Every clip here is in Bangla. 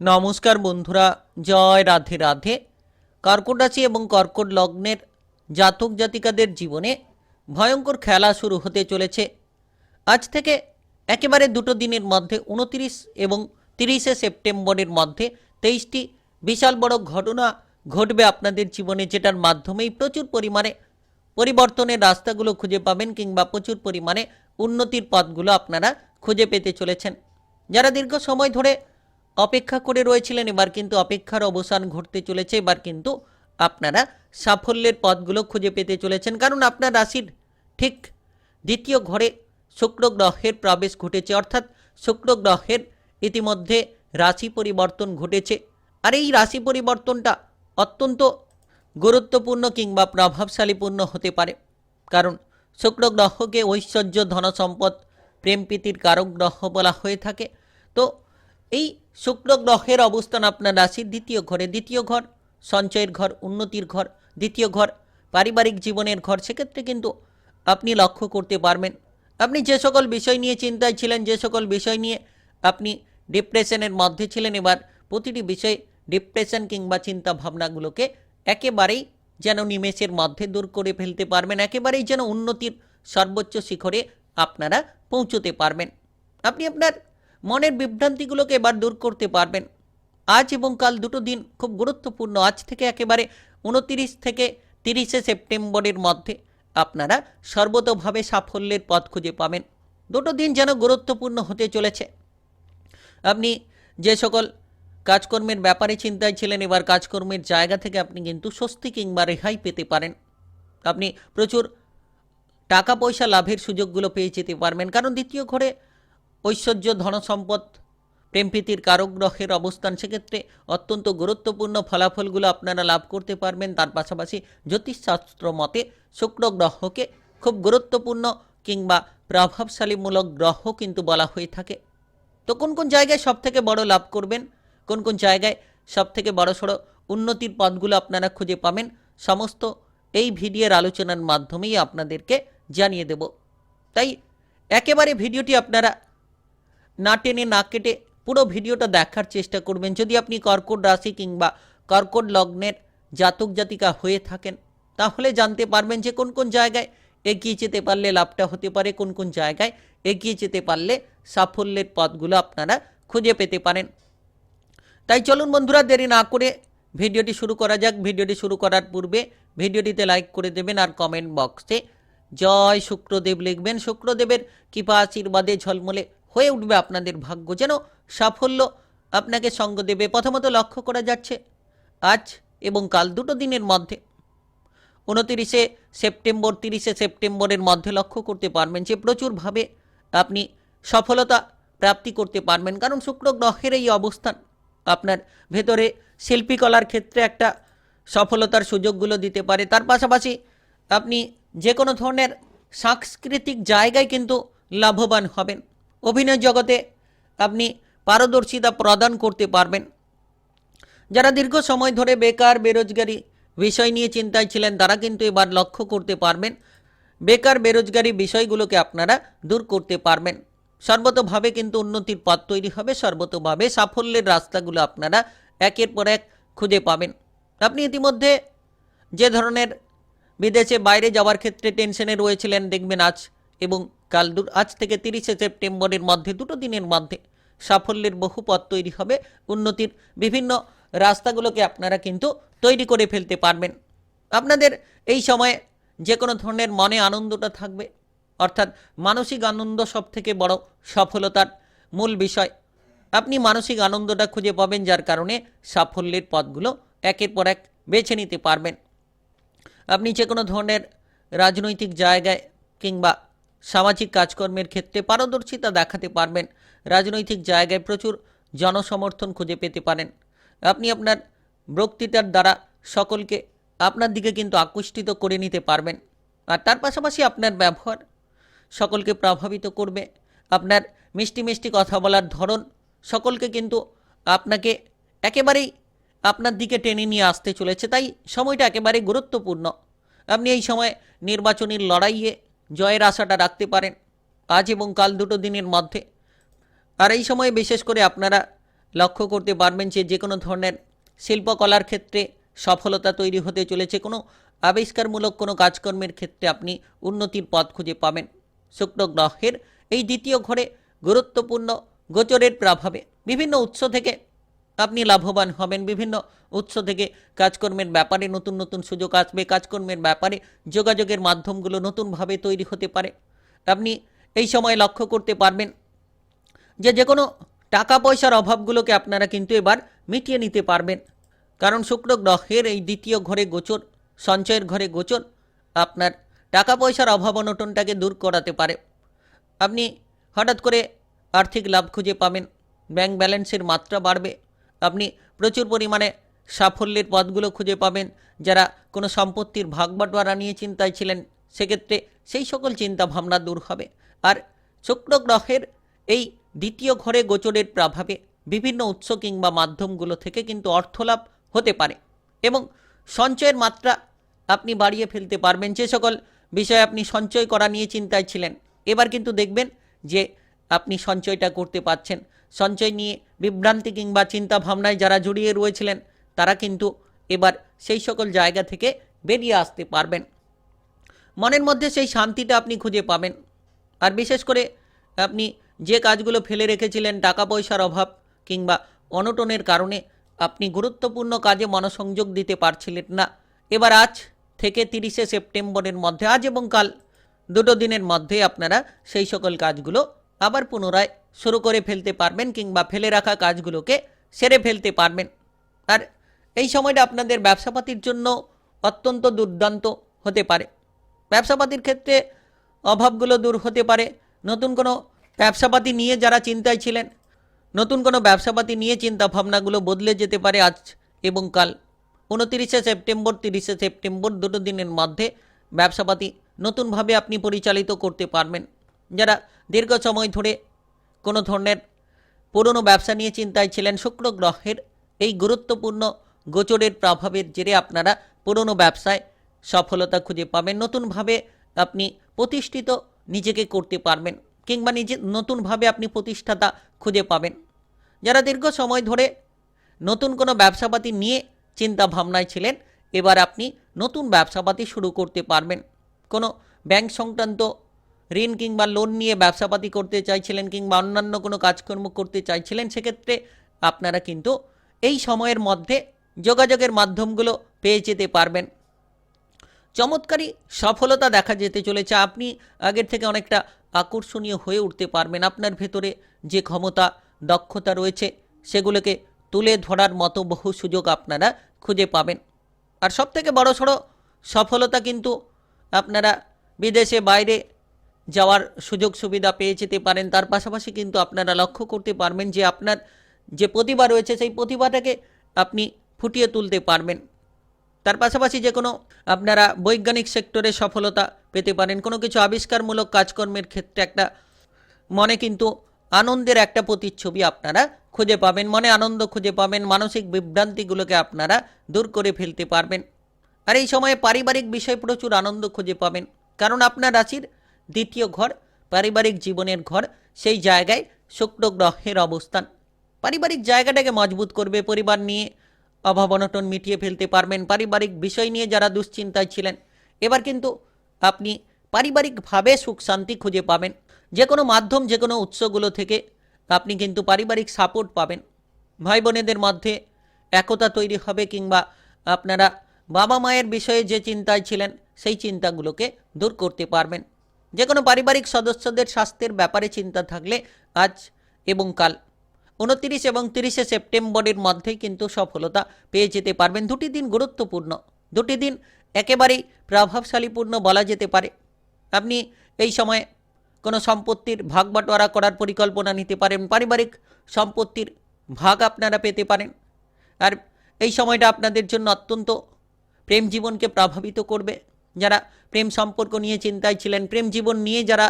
নমস্কার বন্ধুরা, জয় রাধে রাধে। কর্কট রাশি এবং কর্কট লগ্নের জাতক জাতিকাদের জীবনে ভয়ঙ্কর খেলা শুরু হতে চলেছে। আজ থেকে একেবারে দুটো দিনের মধ্যে, উনতিরিশ এবং তিরিশে সেপ্টেম্বরের মধ্যে তেইশটি বিশাল বড় ঘটনা ঘটবে আপনাদের জীবনে, যেটার মাধ্যমেই প্রচুর পরিমাণে পরিবর্তনের রাস্তাগুলো খুঁজে পাবেন কিংবা প্রচুর পরিমাণে উন্নতির পথগুলো আপনারা খুঁজে পেতে চলেছেন। যারা দীর্ঘ সময় ধরে অপেক্ষা করে রয়েছিলেন। এবার কিন্তু অপেক্ষার অবসান ঘটতে চলেছে। এবার কিন্তু আপনারা সাফল্যের পথগুলো খুঁজে পেতে চলেছেন। কারণ আপনার রাশির ঠিক দ্বিতীয় ঘরে শুক্র গ্রহের প্রবেশ ঘটেছে। অর্থাৎ শুক্র গ্রহের ইতিমধ্যে রাশি পরিবর্তন ঘটেছে। আর এই রাশি পরিবর্তনটা অত্যন্ত গুরুত্বপূর্ণ কিংবা প্রভাবশালীপূর্ণ হতে পারে। কারণ শুক্র গ্রহকে ঐশ্বর্য, ধনসম্পদ প্রেম প্রীতির কারক গ্রহ বলা হয়ে থাকে। তো এই শুক্র গ্রহের অবস্থান আপনার রাশির দ্বিতীয় ঘরে। দ্বিতীয় ঘর, সঞ্চয়ের ঘর, উন্নতির ঘর, দ্বিতীয় ঘর, পারিবারিক জীবনের ঘর। সেক্ষেত্রে কিন্তু আপনি লক্ষ্য করতে পারবেন। আপনি যে সকল বিষয় নিয়ে চিন্তায় ছিলেন, যে সকল বিষয় নিয়ে আপনি ডিপ্রেশনের মধ্যে ছিলেন, এবার প্রতিটি বিষয়ে ডিপ্রেশন কিংবা চিন্তা ভাবনাগুলোকে একেবারেই যেন নিমেষের মধ্যে দূর করে ফেলতে পারবেন। একেবারেই যেন উন্নতির সর্বোচ্চ শিখরে আপনারা পৌঁছতে পারবেন। আপনি আপনার মনের বিভ্রান্তিগুলোকে এবার দূর করতে পারবেন। আজ এবং কাল দুটো দিন খুব গুরুত্বপূর্ণ। আজ থেকে একেবারে উনতিরিশ থেকে তিরিশে সেপ্টেম্বরের মধ্যে আপনারা সর্বতোভাবে সাফল্যের পথ খুঁজে পাবেন। দুটো দিন যেন গুরুত্বপূর্ণ হতে চলেছে। আপনি যে সকল কাজকর্মের ব্যাপারে চিন্তায় ছিলেন, এবার কাজকর্মের জায়গা থেকে আপনি কিন্তু স্বস্তি কিংবা রেহাই পেতে পারেন। আপনি প্রচুর টাকা পয়সা লাভের সুযোগগুলো পেয়ে যেতে পারবেন। কারণ দ্বিতীয় ঘরে ঐশ্বর্য ধনসম্পদ, প্রেমপ্রীতির কারক গ্রহের অবস্থান, সেক্ষেত্রে অত্যন্ত গুরুত্বপূর্ণ ফলাফলগুলো আপনারা লাভ করতে পারবেন। তার পাশাপাশি জ্যোতিষশাস্ত্র মতে শুক্র গ্রহকে খুব গুরুত্বপূর্ণ কিংবা প্রভাবশালীমূলক গ্রহ কিন্তু বলা হয়ে থাকে। তো কোন কোন জায়গায় সব থেকে বড় লাভ করবেন? কোন কোন জায়গায় সব থেকে বড় সড়ো উন্নতির পথগুলো আপনারা খুঁজে পাবেন? সমস্ত এই ভিডিওর আলোচনার মাধ্যমেই আপনাদেরকে জানিয়ে দেব। তাই একেবারে ভিডিওটি আপনারা না টেনে না কেটে পুরো ভিডিওটা দেখার চেষ্টা করবেন। যদি আপনি কর্কট রাশি কিংবা কর্কট লগ্নের জাতক জাতিকা হয়ে থাকেন, তাহলে জানতে পারবেন যে কোন কোন জায়গায় এগিয়ে যেতে পারলে লাভটা হতে পারে, কোন কোন জায়গায় এগিয়ে যেতে পারলে সাফল্যের পথগুলো আপনারা খুঁজে পেতে পারেন। তাই চলুন বন্ধুরা, দেরি না করে ভিডিওটি শুরু করা যাক। ভিডিওটি শুরু করার পূর্বে ভিডিওটিতে লাইক করে দেবেন আর কমেন্ট বক্সে জয় শুক্রদেব লিখবেন। শুক্রদেবের কৃপা আশীর্বাদে ঝলমলে হয়ে উঠবে আপনাদের ভাগ্য। যেন সাফল্য আপনাকে সঙ্গ দেবে। প্রথমত লক্ষ্য করা যাচ্ছে আজ এবং কাল দুটো দিনের মধ্যে। উনতিরিশে সেপ্টেম্বর, তিরিশে সেপ্টেম্বরের মধ্যে লক্ষ্য করতে পারবেন যে প্রচুরভাবে আপনি সফলতা প্রাপ্তি করতে পারবেন। কারণ শুক্র গ্রহের এই অবস্থান আপনার ভেতরে শিল্পীকলার ক্ষেত্রে একটা সফলতার সুযোগগুলো দিতে পারে। তার পাশাপাশি আপনি যে কোনো ধরনের সাংস্কৃতিক জায়গায় কিন্তু লাভবান হবেন। অভিনয় জগতে আপনি পারদর্শিতা প্রদান করতে পারবেন। যারা দীর্ঘ সময় ধরে বেকার, বেরোজগারি বিষয় নিয়ে চিন্তায় ছিলেন, তারা কিন্তু এবার লক্ষ্য করতে পারবেন। বেকার, বেরোজগারি বিষয়গুলোকে আপনারা দূর করতে পারবেন। সর্বতভাবে কিন্তু উন্নতির পথ তৈরি হবে, সর্বতভাবে সাফল্যের রাস্তাগুলো আপনারা একের পর এক খুঁজে পাবেন। আপনি ইতিমধ্যে যে ধরনের বিদেশে বাইরে যাওয়ার ক্ষেত্রে টেনশনে রয়েছিলেন, দেখবেন আজ এবং কাল আজ থেকে তিরিশে সেপ্টেম্বরের মধ্যে, দুটো দিনের মধ্যে সাফল্যের বহু পথ তৈরি হবে। উন্নতির বিভিন্ন রাস্তাগুলোকে আপনারা কিন্তু তৈরি করে ফেলতে পারবেন। আপনাদের এই সময়ে যে কোনো ধরনের মনে আনন্দটা থাকবে। অর্থাৎ মানসিক আনন্দ সব থেকে বড় সফলতার মূল বিষয়। আপনি মানসিক আনন্দটা খুঁজে পাবেন, যার কারণে সাফল্যের পথগুলো একের পর এক বেছে নিতে পারবেন। আপনি যে কোনো ধরনের রাজনৈতিক জায়গায় কিংবা সামাজিক কাজকর্মের ক্ষেত্রে পারদর্শিতা দেখাতে পারবেন। রাজনৈতিক জায়গায় প্রচুর জনসমর্থন খুঁজে পেতে পারেন। আপনি আপনার বক্তৃতার দ্বারা সকলকে আপনার দিকে কিন্তু আকৃষ্টিত করে নিতে পারবেন। আর তার পাশাপাশি আপনার ব্যবহার সকলকে প্রভাবিত করবে। আপনার মিষ্টি মিষ্টি কথা বলার ধরন সকলকে কিন্তু আপনাকে একেবারেই আপনার দিকে টেনে নিয়ে আসতে চলেছে। তাই সময়টা একেবারে গুরুত্বপূর্ণ। আপনি এই সময় নির্বাচনী লড়াইয়ে জয়ের আশাটা রাখতে পারেন। আজ এবং কাল দুটো দিনের মধ্যে। আর এই সময়ে বিশেষ করে আপনারা লক্ষ্য করতে পারবেন যে যে কোনো ধরনের শিল্পকলার ক্ষেত্রে সফলতা তৈরি হতে চলেছে। কোনো আবিষ্কারমূলক কোনো কাজকর্মের ক্ষেত্রে আপনি উন্নতির পথ খুঁজে পাবেন। শুক্র গ্রহের এই দ্বিতীয় ঘরে গুরুত্বপূর্ণ গোচরের প্রভাবে বিভিন্ন উৎস থেকে আপনি লাভবান হবেন। বিভিন্ন উৎস থেকে কাজকর্মের ব্যাপারে নতুন নতুন সুযোগ আসবে। কাজকর্মের ব্যাপারে যোগাযোগের মাধ্যমগুলো নতুনভাবে তৈরি হতে পারে। আপনি এই সময় লক্ষ্য করতে পারবেন যে যে কোনো টাকা পয়সার অভাবগুলোকে আপনারা কিন্তু এবার মিটিয়ে নিতে পারবেন। কারণ শুক্র গ্রহের এই দ্বিতীয় ঘরে গোচর, সঞ্চয়ের ঘরে গোচর আপনার টাকা পয়সার অভাব অনটনটাকে দূর করাতে পারে। আপনি হঠাৎ করে আর্থিক লাভ খুঁজে পাবেন। ব্যাংক ব্যালেন্সের মাত্রা বাড়বে। আপনি প্রচুর পরিমাণে সাফল্যের পথগুলো খুঁজে পাবেন। যারা কোনো সম্পত্তির ভাগ বাটোয়ারা নিয়ে চিন্তায় ছিলেন, সেক্ষেত্রে সেই সকল চিন্তা ভাবনা দূর হবে। আর শুক্র গ্রহের এই দ্বিতীয় ঘরে গোচরের প্রভাবে বিভিন্ন উৎস কিংবা মাধ্যমগুলো থেকে কিন্তু অর্থলাভ হতে পারে এবং সঞ্চয়ের মাত্রা আপনি বাড়িয়ে ফেলতে পারবেন। যে সকল বিষয়ে আপনি সঞ্চয় করা নিয়ে চিন্তায় ছিলেন, এবার কিন্তু দেখবেন যে আপনি সঞ্চয়টা করতে পারছেন। সঞ্চয় নিয়ে বিভ্রান্তি কিংবা চিন্তা ভাবনায় যারা জড়িয়ে রয়েছিলেন, তারা কিন্তু এবার সেই সকল জায়গা থেকে বেরিয়ে আসতে পারবেন। মনের মধ্যে সেই শান্তিটা আপনি খুঁজে পাবেন। আর বিশেষ করে আপনি যে কাজগুলো ফেলে রেখেছিলেন টাকা পয়সার অভাব কিংবা অনটনের কারণে আপনি গুরুত্বপূর্ণ কাজে মনোসংযোগ দিতে পারছিলেন না। এবার আজ থেকে তিরিশে সেপ্টেম্বরের মধ্যে, আজ এবং কাল দুটো দিনের মধ্যে আপনারা সেই সকল কাজগুলো আবার পুনরায় শুরু করে ফেলতে পারবেন কিংবা ফেলে রাখা কাজগুলোকে সেরে ফেলতে পারবেন। আর এই সময়টা আপনাদের ব্যবসাপাতির জন্য অত্যন্ত দুর্দান্ত হতে পারে। ব্যবসাপাতির ক্ষেত্রে অভাবগুলো দূর হতে পারে। নতুন কোনো ব্যবসাপাতি নিয়ে যারা চিন্তায় ছিলেন, নতুন কোনো ব্যবসাপাতি নিয়ে চিন্তা ভাবনাগুলো বদলে যেতে পারে আজ এবং কাল। উনতিরিশে সেপ্টেম্বর, তিরিশে সেপ্টেম্বর দুটো দিনের মধ্যে ব্যবসাপাতি নতুনভাবে আপনি পরিচালিত করতে পারবেন। যারা দীর্ঘ সময় ধরে কোনো ধরনের পুরনো ব্যবসা নিয়ে চিন্তায় ছিলেন শুক্র গ্রহের এই গুরুত্বপূর্ণ গোচরের প্রভাবের জেরে আপনারা পুরনো ব্যবসায় সফলতা খুঁজে পাবেন, নতুনভাবে আপনি প্রতিষ্ঠিত নিজেকে করতে পারবেন কিংবা নিজে নতুনভাবে আপনি প্রতিষ্ঠাতা খুঁজে পাবেন। যারা দীর্ঘ সময় ধরে নতুন কোনো ব্যবসাপাতি নিয়ে চিন্তা ভাবনায় ছিলেন, এবার আপনি নতুন ব্যবসাপাতি শুরু করতে পারবেন। কোনো ব্যাংক সংক্রান্ত ঋণ কিংবা লোন নিয়ে ব্যবসাপাতি করতে চাইছিলেন কিংবা অন্যান্য কোনো কাজকর্ম করতে চাইছিলেন, সেক্ষেত্রে আপনারা কিন্তু এই সময়ের মধ্যে যোগাযোগের মাধ্যমগুলো পেয়ে যেতে পারবেন। চমৎকারী সফলতা দেখা যেতে চলেছে। আপনি আগের থেকে অনেকটা আকর্ষণীয় হয়ে উঠতে পারবেন। আপনার ভেতরে যে ক্ষমতা, দক্ষতা রয়েছে, সেগুলোকে তুলে ধরার মতো বহু সুযোগ আপনারা খুঁজে পাবেন। আর সবথেকে বড় সড়ো সফলতা কিন্তু আপনারা বিদেশে, বাইরে যাওয়ার সুযোগ সুবিধা পেয়ে যেতে পারেন। তার পাশাপাশি কিন্তু আপনারা লক্ষ্য করতে পারবেন যে আপনার যে প্রতিভা রয়েছে, সেই প্রতিভাটাকে আপনি ফুটিয়ে তুলতে পারবেন। তার পাশাপাশি যে কোনো আপনারা বৈজ্ঞানিক সেক্টরে সফলতা পেতে পারেন। কোনো কিছু আবিষ্কারমূলক কাজকর্মের ক্ষেত্রে একটা মনে কিন্তু আনন্দের একটা প্রতিচ্ছবি আপনারা খুঁজে পাবেন। মনে আনন্দ খুঁজে পাবেন, মানসিক বিভ্রান্তিগুলোকে আপনারা দূর করে ফেলতে পারবেন। আর এই সময়ে পারিবারিক বিষয়ে প্রচুর আনন্দ খুঁজে পাবেন। কারণ আপনার রাশির দ্বিতীয় ঘর, পারিবারিক জীবনের ঘর, সেই জায়গায় শুক্র গ্রহের অবস্থান। পারিবারিক জায়গাটাকে মজবুত করবে, পরিবার নিয়ে অভাব অনটন মিটিয়ে ফেলতে পারবেন, পারিবারিক বিষয় নিয়ে যারা দুশ্চিন্তায় ছিলেন। এবার কিন্তু আপনি পারিবারিকভাবে সুখ শান্তি খুঁজে পাবেন। যে কোনো মাধ্যম যে কোনো উৎসগুলো থেকে আপনি কিন্তু পারিবারিক সাপোর্ট পাবেন। ভাই বোনেদের মধ্যে একতা তৈরি হবে কিংবা আপনারা বাবা মায়ের বিষয়ে যে চিন্তায় ছিলেন, সেই চিন্তাগুলোকে দূর করতে পারবেন। যে কোনো পারিবারিক সদস্যদের স্বাস্থ্যের ব্যাপারে চিন্তা থাকলে আজ এবং কাল। উনতিরিশ এবং তিরিশে সেপ্টেম্বরের মধ্যেই কিন্তু সফলতা পেয়ে যেতে পারবেন। দুটি দিন গুরুত্বপূর্ণ। দুটি দিন একেবারেই প্রভাবশালীপূর্ণ বলা যেতে পারে। আপনি এই সময়ে কোনো সম্পত্তির ভাগ বাটোয়ারা করার পরিকল্পনা নিতে পারেন। পারিবারিক সম্পত্তির ভাগ আপনারা পেতে পারেন। আর এই সময়টা আপনাদের জন্য অত্যন্ত প্রেম জীবনকে প্রভাবিত করবে। যারা প্রেম সম্পর্ক নিয়ে চিন্তায় ছিলেন, প্রেম জীবন নিয়ে যারা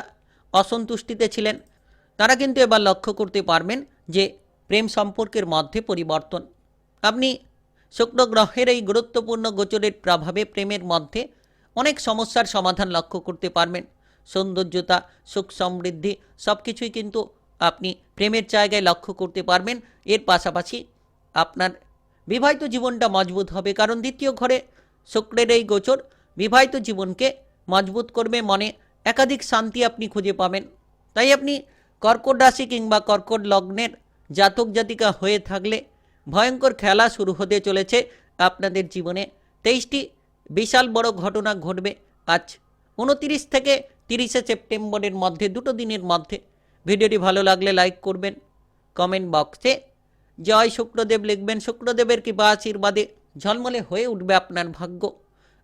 অসন্তুষ্টিতে ছিলেন, তারা কিন্তু এবার লক্ষ্য করতে পারবেন যে প্রেম সম্পর্কের মধ্যে পরিবর্তন। আপনি শুক্র গ্রহের এই গুরুত্বপূর্ণ গোচরের প্রভাবে প্রেমের মধ্যে অনেক সমস্যার সমাধান লক্ষ্য করতে পারবেন। সৌন্দর্যতা, সুখ সমৃদ্ধি সব কিছুই কিন্তু আপনি প্রেমের জায়গায় লক্ষ্য করতে পারবেন। এর পাশাপাশি আপনার বিবাহিত জীবনটা মজবুত হবে। কারণ দ্বিতীয় ঘরে শুক্রের এই গোচর বিবাহিত জীবনকে মজবুত করবে মনে একাধিক শান্তি আপনি খুঁজে পাবেন। তাই আপনি কর্কট রাশি কিংবা কর্কট লগ্নের জাতক জাতিকা হয়ে থাকলে ভয়ঙ্কর খেলা শুরু হতে চলেছে আপনাদের জীবনে। তেইশটি বিশাল বড় ঘটনা ঘটবে আজ উনতিরিশ থেকে তিরিশে সেপ্টেম্বরের মধ্যে, দুটো দিনের মধ্যে। ভিডিওটি ভালো লাগলে লাইক করবেন, কমেন্ট বক্সে জয় শুক্রদেব লিখবেন। শুক্রদেবের কৃপা আশীর্বাদে ঝলমলে হয়ে উঠবে আপনার ভাগ্য।